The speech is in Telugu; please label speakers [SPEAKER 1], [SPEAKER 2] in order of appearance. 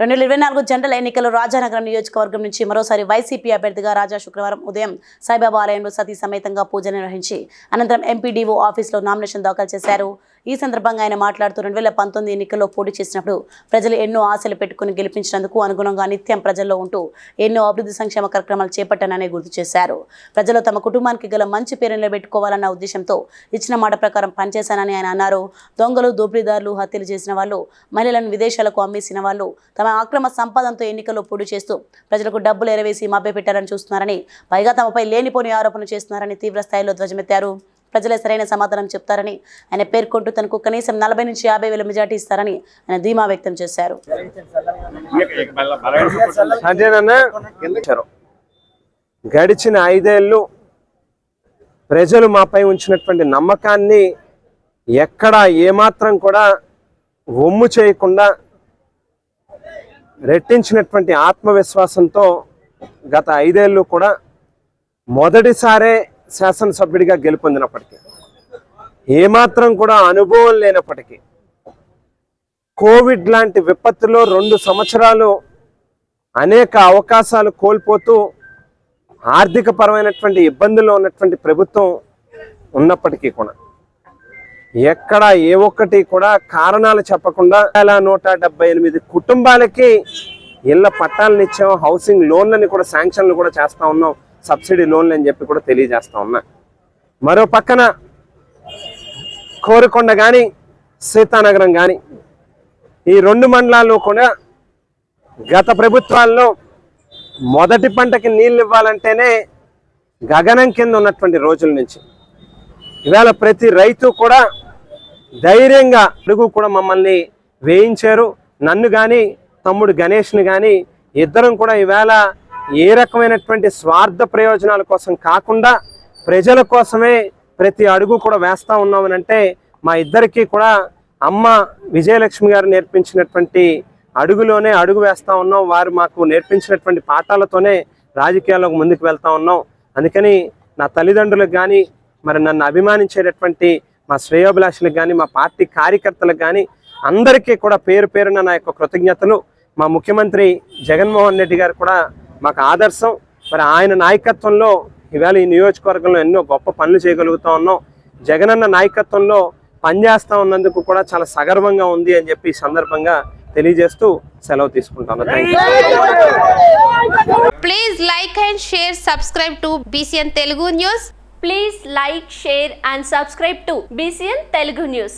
[SPEAKER 1] రెండు వేల ఇరవై నాలుగు జనరల్ ఎన్నికల్లో రాజానగరం నియోజకవర్గం నుంచి మరోసారి వైసీపీ అభ్యర్థిగా రాజా శుక్రవారం ఉదయం సాయిబాబా ఆలయంలో సతీ సమేతంగా పూజ నిర్వహించి అనంతరం ఎంపీడీఓ ఆఫీసులో నామినేషన్ దాఖలు చేశారు. ఈ సందర్భంగా ఆయన మాట్లాడుతూ రెండు వేల పంతొమ్మిది ఎన్నికల్లో పోటీ చేసినప్పుడు ప్రజలు ఎన్నో ఆశలు పెట్టుకుని గెలిపించినందుకు అనుగుణంగా నిత్యం ప్రజల్లో ఉంటూ ఎన్నో అభివృద్ధి సంక్షేమ కార్యక్రమాలు చేపట్టానని గుర్తు చేశారు. ప్రజలు తమ కుటుంబానికి గల మంచి పేరు నిలబెట్టుకోవాలన్న ఉద్దేశంతో ఇచ్చిన మాట ప్రకారం పనిచేశానని ఆయన అన్నారు. దొంగలు దోపిడీదారులు హత్యలు చేసిన వాళ్ళు మహిళలను విదేశాలకు అమ్మేసిన వాళ్ళు తమ అక్రమ సంపాదనతో ఎన్నికల్లో పోటీ చేస్తూ ప్రజలకు డబ్బులు ఎరవేసి మభ్యపెట్టారని చూస్తున్నారని పైగా తమపై లేనిపోని ఆరోపణలు చేస్తున్నారని తీవ్ర స్థాయిలో ధ్వజమెత్తారు. ప్రజలే సరైన సమాధానం చెప్తారని ఆయన పేర్కొంటూ తనకు కనీసం నలభై నుంచి యాభై వేల మెజార్టీ ఇస్తారని ఆయన ధీమా వ్యక్తం చేశారు.
[SPEAKER 2] గడిచిన ఐదేళ్ళు ప్రజలు మాపై ఉంచినటువంటి నమ్మకాన్ని ఎక్కడ ఏమాత్రం కూడా ఒమ్ము చేయకుండా రెట్టించినటువంటి ఆత్మవిశ్వాసంతో గత ఐదేళ్ళు కూడా మొదటిసారే శాసనసభ్యుడిగా గెలుపొందినప్పటికీ ఏమాత్రం కూడా అనుభవం లేనప్పటికీ కోవిడ్ లాంటి విపత్తులో రెండు సంవత్సరాలు అనేక అవకాశాలు కోల్పోతూ ఆర్థిక పరమైనటువంటి ఇబ్బందుల్లో ఉన్నటువంటి ప్రభుత్వం ఉన్నప్పటికీ కూడా ఎక్కడ ఏ ఒక్కటి కూడా కారణాలు చెప్పకుండా వేల నూట డెబ్బై ఎనిమిది కుటుంబాలకి ఇళ్ళ పట్టాలను ఇచ్చాం హౌసింగ్ లోన్లని కూడా శాంక్షన్లు కూడా చేస్తూ ఉన్నాం. సబ్సిడీ లోన్లు అని చెప్పి కూడా తెలియజేస్తా ఉన్నా. మరో పక్కన కోరుకొండ కానీ సీతానగరం కానీ ఈ రెండు మండలాల్లో కూడా గత ప్రభుత్వాల్లో మొదటి పంటకి నీళ్ళు ఇవ్వాలంటేనే గగనం కింద ఉన్నటువంటి రోజుల నుంచి. ఇవాళ ప్రతి రైతు కూడా ధైర్యంగా అడుగు కూడా మమ్మల్ని వేయించారు. నన్ను కానీ తమ్ముడు గణేష్ని కానీ ఇద్దరం కూడా ఈవేళ ఏ రకమైనటువంటి స్వార్థ ప్రయోజనాల కోసం కాకుండా ప్రజల కోసమే ప్రతి అడుగు కూడా వేస్తూ ఉన్నామనంటే మా ఇద్దరికీ కూడా అమ్మ విజయలక్ష్మి గారు నేర్పించినటువంటి అడుగులోనే అడుగు వేస్తూ ఉన్నాం. వారు మాకు నేర్పించినటువంటి పాఠాలతోనే రాజకీయాల్లోకి ముందుకు వెళ్తూ ఉన్నాం. అందుకని నా తల్లిదండ్రులకు కానీ మరి నన్ను అభిమానించేటటువంటి మా శ్రేయోభిలాషులకు కానీ మా పార్టీ కార్యకర్తలకు కానీ అందరికీ కూడా పేరు పేరున నా యొక్క కృతజ్ఞతలు. మా ముఖ్యమంత్రి జగన్మోహన్ రెడ్డి గారు కూడా మాకు ఆదర్శం మరి ఆయన నాయకత్వంలో ఇవాళ ఈ నియోజకవర్గంలో ఎన్నో గొప్ప పనులు చేయగలుగుతా ఉన్నాం జగనన్న నాయకత్వంలో పనిచేస్తా ఉన్నందుకు కూడా చాలా సగర్వంగా ఉంది అని చెప్పి ఈ సందర్భంగా తెలియజేస్తూ సెలవు తీసుకుంటాను
[SPEAKER 3] Please like and share, subscribe to BCN Telugu News.
[SPEAKER 4] Please like, share and subscribe to BCN Telugu News.